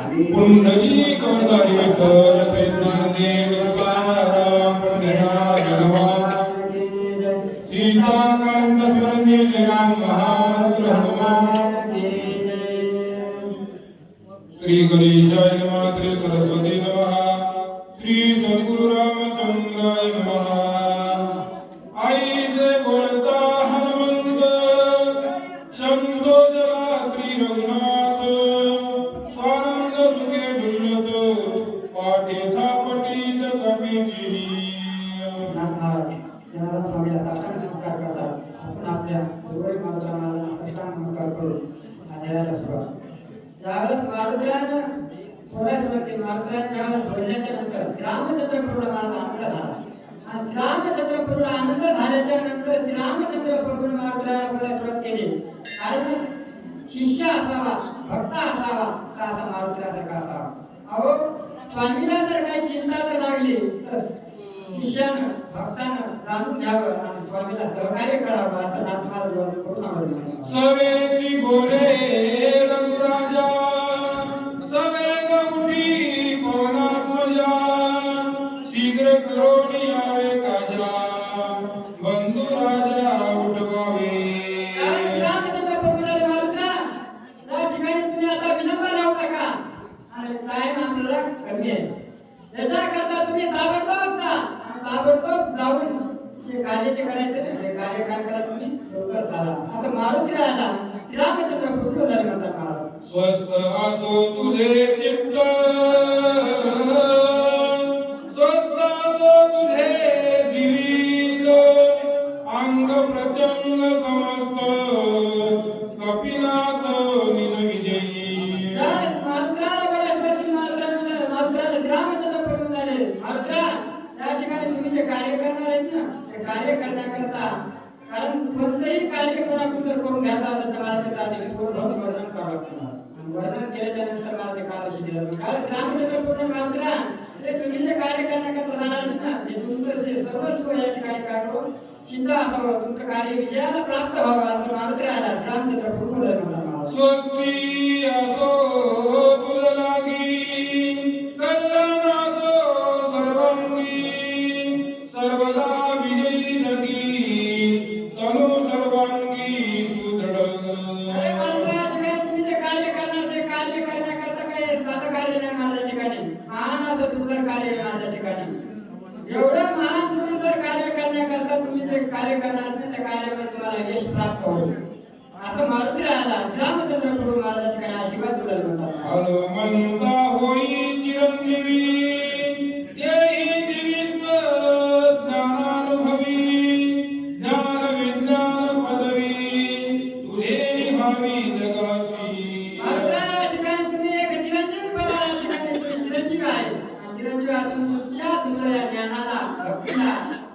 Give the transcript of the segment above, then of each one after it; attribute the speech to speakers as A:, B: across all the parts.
A: पुंडली कवतारी कर श्री ज्ञानदेव तुकाराम पंडिता भगवान सीताकांत स्मरण जय राम महारुद्र हनुमान श्री गणेशाय नमः श्री सरस्वती
B: नंतर रामचंद्रपूरला मला आनंद झाला आणि रामचंद्रपूरला आनंद झाल्याच्यानंतर रामचंद्रपूर मारुद्राला बोलायला सुरुवात केली. कारण शिष्य असावा भक्त असावा का असा मारुतीला सारखा असावा? अहो स्वामीला जर काही चिंता जर लागली तर शिष्यानं भक्तानं जाणून घ्यावं आणि स्वामीला सहकार्य करावं असं नाथ महाराज करून आवडलं
A: सवेती बोले.
B: करायचे करा तुम्ही? लवकर झाला असं मारुती आला रामचंद्र प्रभू म्हणतात महाराज
A: स्वस्त असो तुझे
B: जे कार्य करणार आहेत ना ते कार्य करण्याकरता कारण कोणतंही कार्य कोणाकडून कुठं करून घ्यायला आलं तर मला त्याचं आधी पूर्ण वर्णन करावं लागतं आणि वर्णन केल्याच्यानंतर मला ते कार्य दिलं कारण रामचंद्र पूर्ण मात्रा ते तुम्ही जे कार्य करण्याकरता जाणार आहेत ना ते तुमचं जे सर्वस्व या ठिकाणी काय करून चिंता असावं तुमचं कार्य विजयाला प्राप्त व्हावं असं मात्र आला रामचंद्र पूर्ण
A: स्वस्ती.
B: कार्य करणार त्या कार्यामध्ये तुम्हाला यश प्राप्त होईल. असं मारुती राहिला रामचंद्र प्रभू महाराज ठिकाणी आशीर्वाद तुला
A: होई चिरंजीवी येही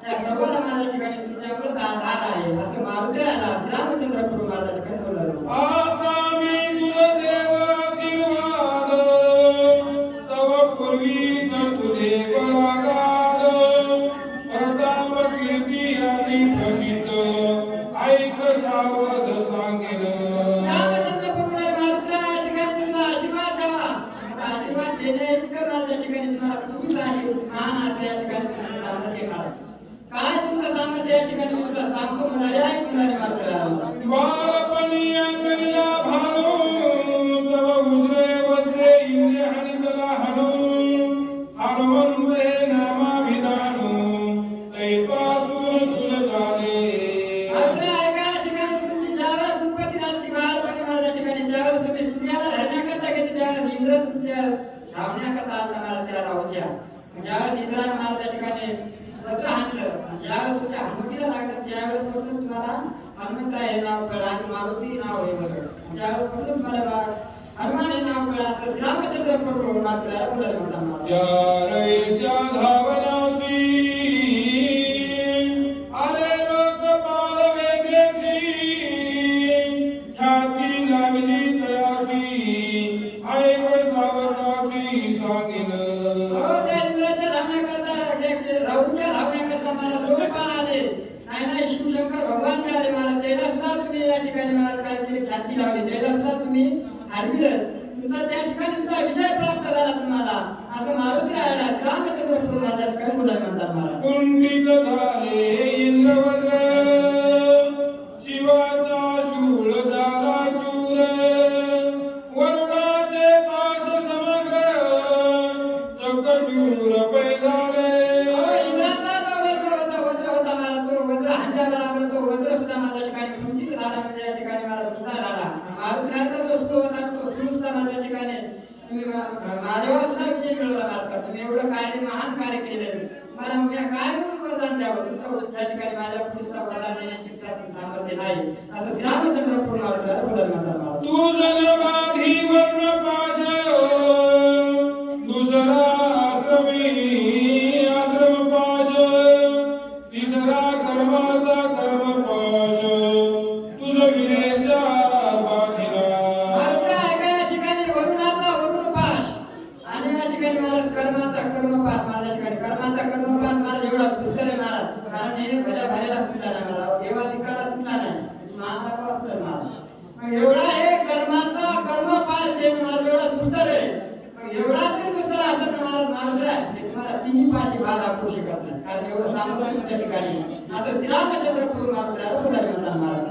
B: ठिकाणी आहे त्या ठिकाणी आधार आहे. असं मारुती राहिला रामचंद्र महाराज ज्यावेळेस इंद्रानं मला त्या ठिकाणी पत्र हाणलं ज्यावेळेस तुमच्या हनुमतीला लागलं त्यावेळेस म्हणून तुम्हाला हनुमंत हे नाव कळा आणि मारुती नाव हे बघा ज्यावेळेस म्हणून तुम्हाला बा- हनुमान हे नाव कळा तर रामचंद्र प्रभू मात्र बोलायला म्हणतात धावना त्या ठिकाणी महाराज काहीतरी ख्याती लावली. ते लक्षात तुम्ही हरविलं तुमचा त्या ठिकाणी सुद्धा विजय
A: प्राप्त झाला
B: तुम्हाला. असं मारुती राहिला रामचंद्र महाराज ठिकाणी बोलायला म्हणतात मला? मला विजय म्हणजे मिळवा लागतात तुम्ही एवढं कार्य महान कार्य केलं मला म्हणजे या काय म्हणून वरदान द्यावं? तुमचं त्या ठिकाणी माझ्या पुढचा वरदान देण्याची प्रार्थना नाही असं ग्रामचंद्र पूर्ण बोलत माझा
A: तू
B: जनभागी रामचंद्राच्या ठिकाणी आता श्रीरामचंद्र प्रभू मात्र पुढे जाणार